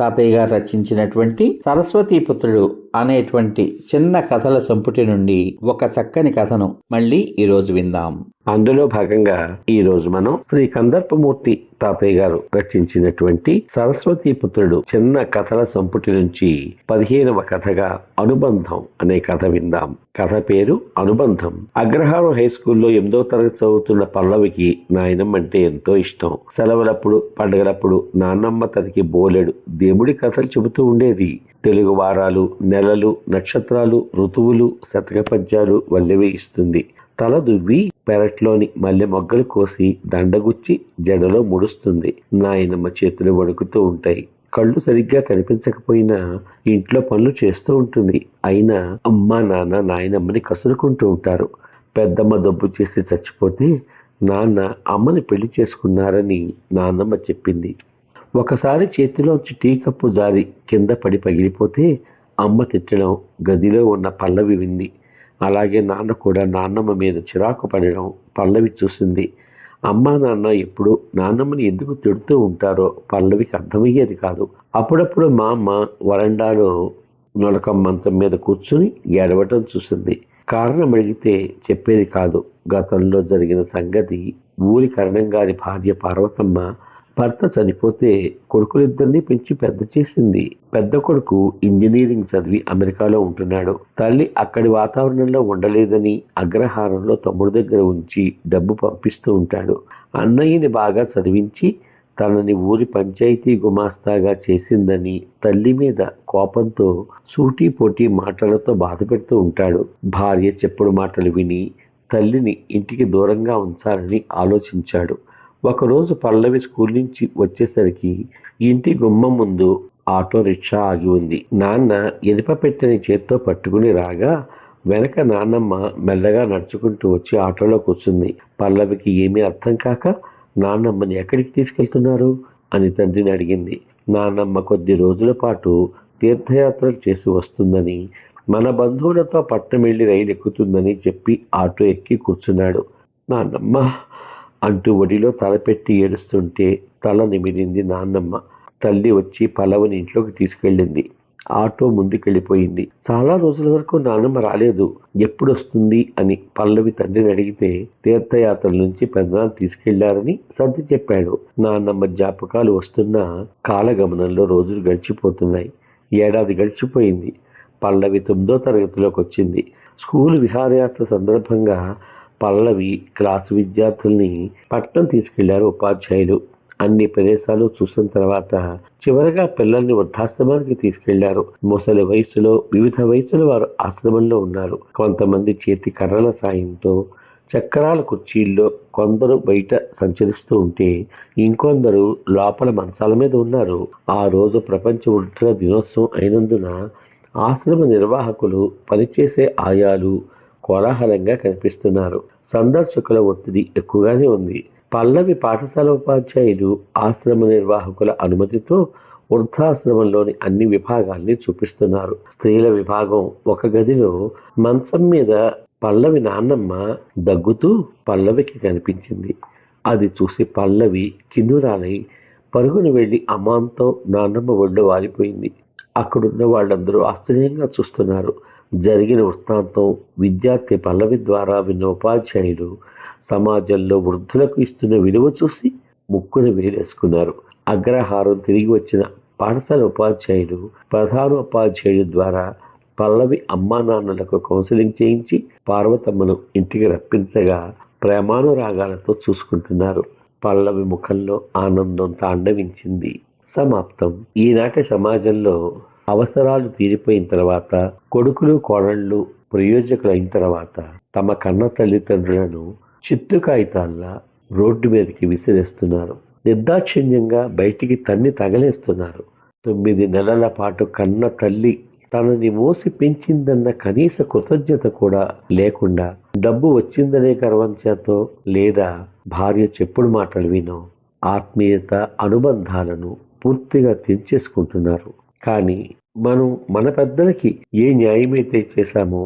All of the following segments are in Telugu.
తాతయ్య గారు రచించినటువంటి సరస్వతీ పుత్రుడు అనేటువంటి చిన్న కథల సంపుటి నుండి ఒక చక్కని కథను మళ్ళీ ఈ రోజు విందాం. అందులో భాగంగా ఈ రోజు మనం శ్రీ కందర్పమూర్తి తాతయ్య గారు రచించినటువంటి సరస్వతి పుత్రుడు చిన్న కథల సంపుటి నుంచి పదిహేనవ కథగా అనుబంధం అనే కథ విందాం. కథ పేరు అనుబంధం. అగ్రహారం హై స్కూల్లో ఎనిమిదో తరగతి చదువుతున్న పల్లవికి నాయనమ్మ అంటే ఎంతో ఇష్టం. సెలవులప్పుడు పండుగలప్పుడు నాన్నమ్మ తనకి బోలెడు దేవుడి కథలు చెబుతూ ఉండేది. తెలుగు వారాలు నెలలు నక్షత్రాలు ఋతువులు శతక పద్యాలు వల్లెవేయిస్తుంది తల దువ్వి పెరట్లోని మల్లె మొగ్గలు కోసి దండగుచ్చి జడలో ముడుస్తుంది. నాయనమ్మ చేతులు వణుకుతూ ఉంటాయి. కళ్ళు సరిగ్గా కనిపించకపోయినా ఇంట్లో పనులు చేస్తూ ఉంటుంది. అయినా అమ్మ నాన్న నాయనమ్మని కసురుకుంటూ ఉంటారు. పెద్దమ్మ దబ్బు చేసి చచ్చిపోతే నాన్న అమ్మని పెళ్ళి చేసుకున్నారని నాన్నమ్మ చెప్పింది. ఒకసారి చేతిలోంచి టీ కప్పు జారి కింద పడి పగిలిపోతే అమ్మ తిట్టడం గదిలో ఉన్న పల్లవి వింది. అలాగే నాన్న కూడా నాన్నమ్మ మీద చిరాకు పడడం పల్లవి చూసింది. అమ్మ నాన్న ఎప్పుడు నాన్నమ్మని ఎందుకు తిడుతూ ఉంటారో పల్లవికి అర్థమయ్యేది కాదు. అప్పుడప్పుడు మా అమ్మ వరండాలో నొలకం మంచం మీద కూర్చుని ఏడవటం చూసింది. కారణం అడిగితే చెప్పేది కాదు. గతంలో జరిగిన సంగతి ఊరి కరణం గారి భార్య పార్వతమ్మ భర్త చనిపోతే కొడుకులిద్దరినీ పెంచి పెద్ద చేసింది. పెద్ద కొడుకు ఇంజనీరింగ్ చదివి అమెరికాలో ఉంటున్నాడు. తల్లి అక్కడి వాతావరణంలో ఉండలేదని అగ్రహారంలో తమ్ముడి దగ్గర ఉంచి డబ్బు పంపిస్తూ ఉంటాడు. అన్నయ్యని బాగా చదివించి తనని ఊరి పంచాయతీ గుమాస్తాగా చేసిందని తల్లి మీద కోపంతో సూటీ పోటీ మాటలతో బాధ పెడుతూ ఉంటాడు. భార్య చెప్పుడు మాటలు విని తల్లిని ఇంటికి దూరంగా ఉంచాలని ఆలోచించాడు. ఒకరోజు పల్లవి స్కూల్ నుంచి వచ్చేసరికి ఇంటి గుమ్మం ముందు ఆటో రిక్షా ఆగి ఉంది. నాన్న ఎనిప పెట్టని చేత్తో పట్టుకుని రాగా వెనక నాన్నమ్మ మెల్లగా నడుచుకుంటూ వచ్చి ఆటోలో కూర్చుంది. పల్లవికి ఏమీ అర్థం కాక నాన్నమ్మని ఎక్కడికి తీసుకెళ్తున్నారు? అని తండ్రిని అడిగింది. నాన్నమ్మ కొద్ది రోజుల పాటు తీర్థయాత్రలు చేసి వస్తుందని మన బంధువులతో పట్నం వెళ్ళి రైలు ఎక్కుతుందని చెప్పి ఆటో ఎక్కి కూర్చున్నాడు. నాన్నమ్మ అంటూ ఒడిలో తలపెట్టి ఏడుస్తుంటే తల నిమిరింది నాన్నమ్మ. తల్లి వచ్చి పలవని ఇంట్లోకి తీసుకెళ్ళింది. ఆటో ముందుకెళ్ళిపోయింది. చాలా రోజుల వరకు నాన్నమ్మ రాలేదు. ఎప్పుడు వస్తుంది అని పల్లవి తండ్రిని అడిగితే తీర్థయాత్రల నుంచి పెద్దనాన్న తీసుకెళ్ళారని సర్ది చెప్పాడు. నాన్నమ్మ జ్ఞాపకాలు వస్తున్న కాలగమనంలో రోజులు గడిచిపోతున్నాయి. ఏడాది గడిచిపోయింది. పల్లవి తొమ్మిదో తరగతిలోకి వచ్చింది స్కూల్ విహారయాత్ర సందర్భంగా పల్లవి క్లాసు విద్యార్థుల్ని పట్టణం తీసుకెళ్ళారు ఉపాధ్యాయులు. అన్ని ప్రదేశాలు చూసిన తర్వాత చివరగా పిల్లల్ని వృద్ధాశ్రమానికి తీసుకెళ్ళారు. ముసలి వయసులో వివిధ వయసుల వారు ఆశ్రమంలో ఉన్నారు. కొంతమంది చేతి కర్రల సాయంతో చక్రాల కుర్చీల్లో కొందరు బయట సంచరిస్తూ ఉంటే ఇంకొందరు లోపల మంచాల మీద ఉన్నారు. ఆ రోజు ప్రపంచ వృద్ధుల దినోత్సవం అయినందున ఆశ్రమ నిర్వాహకులు పనిచేసే ఆయాలు కోలాహలంగా కనిపిస్తున్నారు. సందర్శకుల ఒత్తిడి ఎక్కువగానే ఉంది. పల్లవి పాఠశాల ఉపాధ్యాయులు ఆశ్రమ నిర్వాహకుల అనుమతితో వృద్ధాశ్రమంలోని అన్ని విభాగాల్ని చూపిస్తున్నారు. స్త్రీల విభాగం ఒక గదిలో మంచం మీద పల్లవి నాన్నమ్మ దగ్గుతూ పల్లవికి కనిపించింది. అది చూసి పల్లవి కిన్నురాలై పరుగును వెళ్ళి అమ్మాంతో నాన్నమ్మ ఒడ్డు వాలిపోయింది. అక్కడున్న వాళ్ళందరూ ఆశ్చర్యంగా చూస్తున్నారు. జరిగిన వృత్తాంతం విద్యార్థి పల్లవి ద్వారా విన్న ఉపాధ్యాయులు సమాజంలో వృద్ధులకు ఇస్తున్న విలువ చూసి ముక్కును వేలేసుకున్నారు. అగ్రహారం తిరిగి వచ్చిన పాఠశాల ఉపాధ్యాయులు ప్రధాన ఉపాధ్యాయుడి ద్వారా పల్లవి అమ్మా నాన్నలకు కౌన్సిలింగ్ చేయించి పార్వతమ్మను ఇంటికి రప్పించగా ప్రేమానురాగాలతో చూసుకుంటున్నారు. పల్లవి ముఖంలో ఆనందం తాండవించింది. సమాప్తం. ఈనాటి సమాజంలో అవసరాలు తీరిపోయిన తర్వాత కొడుకులు కోడళ్ళు ప్రయోజకులైన తర్వాత తమ కన్న తల్లిదండ్రులను చిత్తు కాగితాల్లా రోడ్డు మీదకి విసిరేస్తున్నారు. నిర్దాక్షిణ్యంగా బయటికి తన్ని తగలేస్తున్నారు. తొమ్మిది నెలల పాటు కన్న తల్లి తనని మోసి పెంచిందన్న కనీస కృతజ్ఞత కూడా లేకుండా డబ్బు వచ్చిందనే గర్వం లేదా భార్య చెప్పుడు మాటలు వినో ఆత్మీయత అనుబంధాలను పూర్తిగా తెంచేసుకుంటున్నారు. కానీ మనం మన పెద్దలకి ఏ న్యాయమైతే చేశామో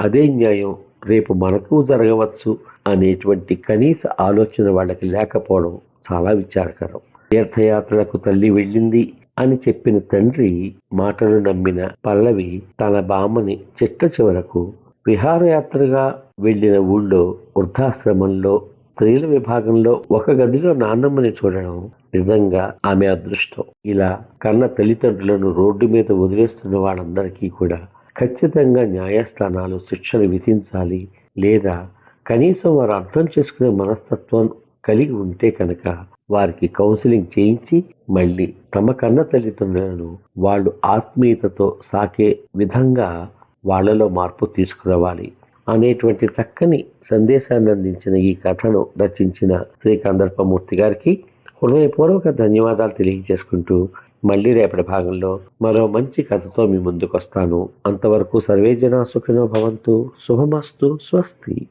అదే న్యాయం రేపు మనకు జరగవచ్చు అనేటువంటి కనీస ఆలోచన వాళ్ళకి లేకపోవడం చాలా విచారకరం. తీర్థయాత్రలకు తల్లి వెళ్ళింది అని చెప్పిన తండ్రి మాటలు నమ్మిన పల్లవి తన బామ్మని చెట్ల చివరకు విహారయాత్రగా వెళ్ళిన ఊళ్ళో వృద్ధాశ్రమంలో స్త్రీల విభాగంలో ఒక గదిలో నాన్నమ్మని చూడడం నిజంగా ఆమె అదృష్టం. ఇలా కన్న తల్లిదండ్రులను రోడ్డు మీద వదిలేస్తున్న వాళ్ళందరికీ కూడా ఖచ్చితంగా న్యాయస్థానాలు శిక్షలు విధించాలి లేదా కనీసం వారు అర్థం చేసుకునే మనస్తత్వం కలిగి ఉంటే కనుక వారికి కౌన్సిలింగ్ చేయించి మళ్ళీ తమ కన్న తల్లిదండ్రులను వాళ్ళు ఆత్మీయతతో సాకే విధంగా వాళ్ళలో మార్పు తీసుకురావాలి అనేటువంటి చక్కని సందేశాన్ని అందించిన ఈ కథను రచించిన శ్రీ కందర్పమూర్తి గారికి హృదయపూర్వక ధన్యవాదాలు తెలియజేసుకుంటూ మళ్ళీ రేపటి భాగంలో మరో మంచి కథతో మీ ముందుకు వస్తాను అంతవరకు సర్వే జనా సుఖినో భవంతు. శుభమస్తు. స్వస్తి.